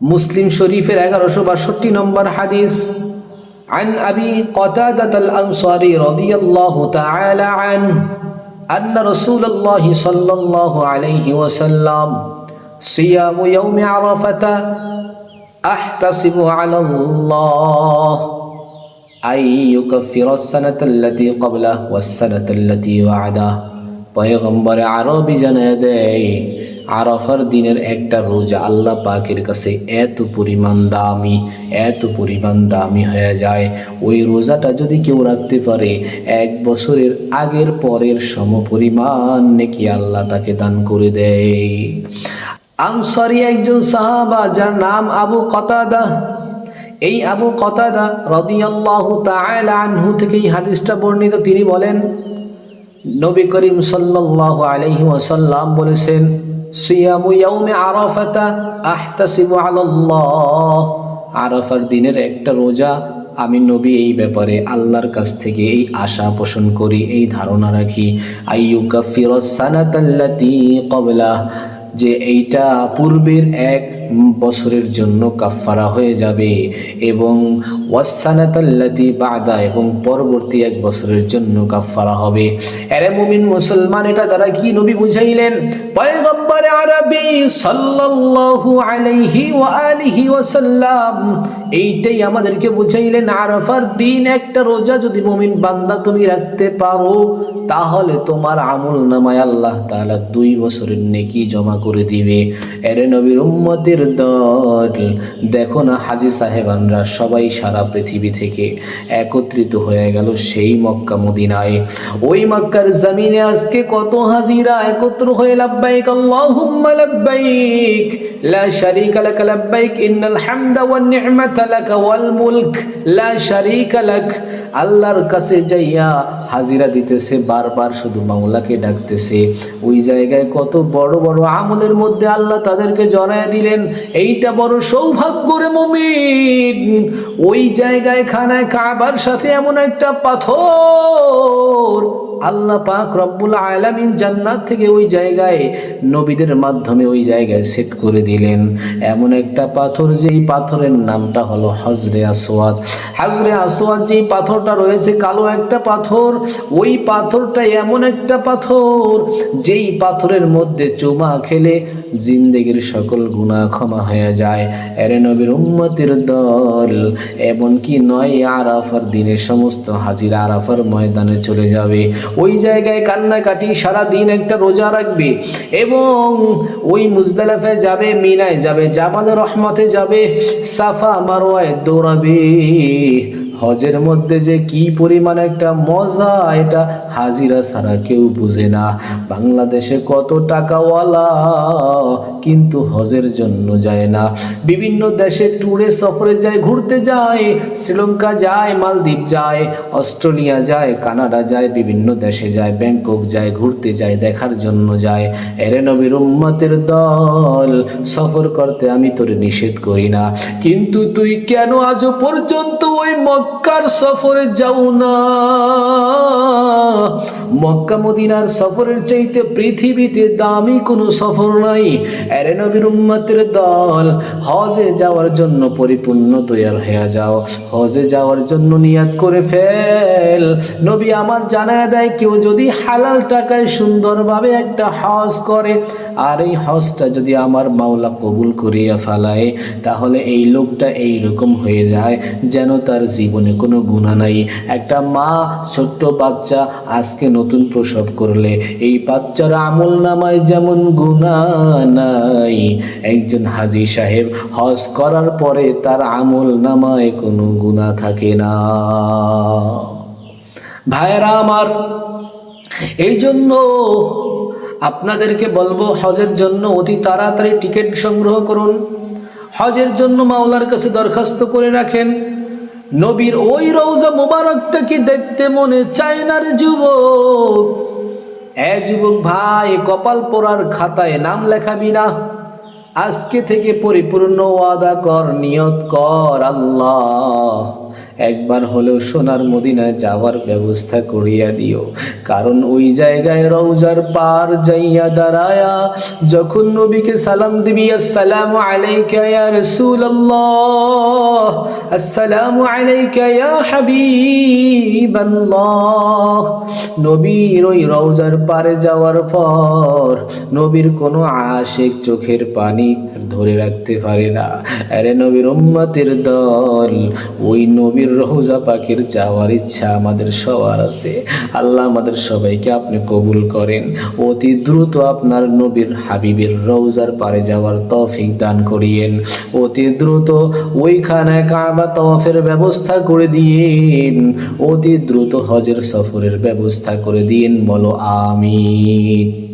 মুসলিম শরীফের এগারোশো বাষট্টি নম্বর হাদিস عن أبي قتادة الأنصاري رضي الله تعالى عنه أن رسول الله صلى الله عليه وسلم صيام يوم عرفة أحتسب على الله أن يكفر السنة التي قبله والسنة التي بعده পয়গম্বর আরবি জানায় দেয় আরাফার দিনের একটা রোজা আল্লাহ পাকের কাছে এত পরিমাণ দামি, এত পরিমাণ দামি হয়ে যায়। ওই রোজাটা যদি কেউ রাখতে পারে, এক বছরের আগের পরের সমপরিমাণ নাকি আল্লাহ তাকে দান করে দেয়। আনসারি একজন সাহাবা যার নাম আবু কতাদা। এই আবু কতাদা রদিয়াল্লাহু তাআলা আনহু থেকে এই হাদিসটা বর্ণিত। তিনি বলেন, নবী করিম সাল্লাল্লাহু আলাইহি ওয়াসাল্লাম বলেছেন সিয়ামু ইয়াউমে আরাফাতা আহতাসিবু আলাল্লাহ। আরাফার দিনের একটা রোজা আমি নবী এই ব্যাপারে আল্লাহর কাছ থেকে এই আশা পোষণ করি, এই ধারণা রাখি। আইয়ুকাফিরাস সানাতাল্লাতী ক্বাবলা যে এইটা পূর্বের এক বছরের জন্য কাফফারা হয়ে যাবে এবং ওয়াসানাতাল্লাতি বাদা এবং পরবর্তী এক বছরের জন্য কাফফারা হবে। এরে মুমিন মুসলমান, এটা দ্বারা কি নবী বুঝাইলেন? পয়গম্বর আরবি সাল্লাল্লাহু আলাইহি ওয়া আলিহি ওয়াসাল্লাম এইটাই আমাদেরকে বুঝাইলেন, আরাফার দিন একটা রোজা যদি মুমিন বান্দা তুমি রাখতে পারো, তাহলে তোমার আমল নামায় আল্লাহ তাআলা দুই বছরের নেকি জমা করে দিবে। এরে নবীর উম্মতের দল। দেখো না হাজি সাহেবানরা, সবাই সারা পৃথিবী থেকে একত্রিত হয়ে গেল সেই মক্কা মদিনায়। ওই মক্কার জমিনে আজকে কত হাজিরা একত্র হয়ে, লাব্বাইক আল্লাহুম্মা লাব্বাইক, লা শারীকা লাক লাব্বাইক, ইন্নাল হামদা ওয়ান নি'মাতা লাক ওয়াল মুলক, লা শারীকা লাক। আল্লাহর কাছে যাইয়া হাজিরা দিতেছে, বারবার শুধু মাওলাকে ডাকতেছে। ওই জায়গায় কত বড় বড় আমলের মধ্যে আল্লাহ তাদেরকে জড়ায় দিলেন। এইটা বড় সৌভাগ্য রে মমিন। ওই জায়গায় খানায় কাবার সাথে এমন একটা পাথর। আল্লাহ পাক রব্বুল আলামিন জান্নাত থেকে ওই জায়গায় নবীদের মাধ্যমে ওই জায়গায় সেট করে দিলেন। এমন একটা পাথর যেই পাথরের নামটা হলো হজরে আসওয়াদ। হজরে আসওয়াদ যেই পাথরটা রয়েছে কালো একটা পাথর, ওই পাথরটা এমন একটা পাথর যেই পাথরের মধ্যে চুমা খেলে জিন্দেগির সকল গুনাহ ক্ষমা হয়ে যায়। এরে নবীর উম্মতের দল, এমনকি নয় আরাফার দিনে সমস্ত হাজির আরাফার ময়দানে চলে যাবে। ওই জায়গায় কান্নাকাটি, সারাদিন একটা রোজা রাখবে এবং ওই মুজদালাফে যাবে, মিনায় যাবে জামাল রহমতে যাবে, সাফা মারোয়ায় দৌড়াবে। হজের মধ্যে যে কি পরিমাণ একটা মজা, এটা হাজিরা ছাড়া কেউ বুঝে না। বাংলাদেশে কত টাকাওয়ালা কিন্তু হজের জন্য যায় না। বিভিন্ন দেশে ট্যুরে সফরে যায়, ঘুরতে যায়, শ্রীলঙ্কা যায়, মালদ্বীপ যায়, অস্ট্রেলিয়া যায়, কানাডা যায়, বিভিন্ন দেশে যায়, ব্যাংকক যায়, ঘুরতে যায়, দেখার জন্য যায়। এরে নবীর উম্মতের দল, সফর করতে আমি তোরে নিষেধ করি না। কিন্তু তুই কেন আজও পর্যন্ত ওই মক্কার সফরে যাও না। মক্কা মদিনার সফরের চাইতে পৃথিবীতে দামি কোনো সফর নাই। এরে নবীর উম্মতের দল, হজে যাওয়ার জন্য পরিপূর্ণ তৈয়ার হয়ে যাও। হজে যাওয়ার জন্য নিয়াত করে ফেল। নবী আমার জানায় দেয়, কেউ যদি হালাল টাকায় সুন্দরভাবে একটা হজ করে আর এই হজটা যদি আমার মাওলা কবুল করিয়া ফেলায়, তাহলে এই লোকটা এই রকম হয়ে যায় যেন তার জীবনে কোনো গুণা নাই। একটা মা, ছোট্ট বাচ্চা আজকে নতুন প্রসব করলে, এই বাচ্চার আমল নামায় যেমন গুণা নাই। একজন হাজি সাহেব হজ করার পরে তার আমল নামায় কোনো গুণা থাকে না। ভাইয়েরা আমার এই জন্য আপনাদেরকে বলব, হজের জন্য অতি তাড়াতাড়ি টিকিট সংগ্রহ করুন। হজের জন্য মাওলার কাছে দরখাস্ত করে রাখেন। নবীর ওই রৌজা মোবারকটা কি দেখতে মনে চায় না রে যুবক? এ যুবক ভাই, কপাল পোড়ার খাতায় নাম লেখাবি না। আজকে থেকে পরিপূর্ণ ওয়াদা কর, নিয়ত কর আল্লাহ। একবার হলেও সোনার মদিনায় যাওয়ার ব্যবস্থা করিয়া দিও। কারণ ওই জায়গায় রৌজার পার যাইয়া দাঁড়ায়া যখন নবীকে সালাম দিবি, আসসালামু আলাইকা আলাইকা নবীর ওই রওজার পারে যাওয়ার পর নবীর কোনো আশেক চোখের পানি ধরে রাখতে পারে না। আরে নবীর উম্মতের দল, ওই নবীর রওজা পাখির যাওয়ার ইচ্ছা আমাদের সবার আছে। আল্লাহ আমাদের সবাইকে আপনি কবুল করেন। অতি দ্রুত আপনার নবীর হাবিবের রওজার পারে যাওয়ার তৌফিক দান করিয়েন। অতি দ্রুত ওইখানে কাবা তওয়াফের ব্যবস্থা করে দিয়েন। অতি দ্রুত হজের সফরের ব্যবস্থা করে দিন বলো আমিন।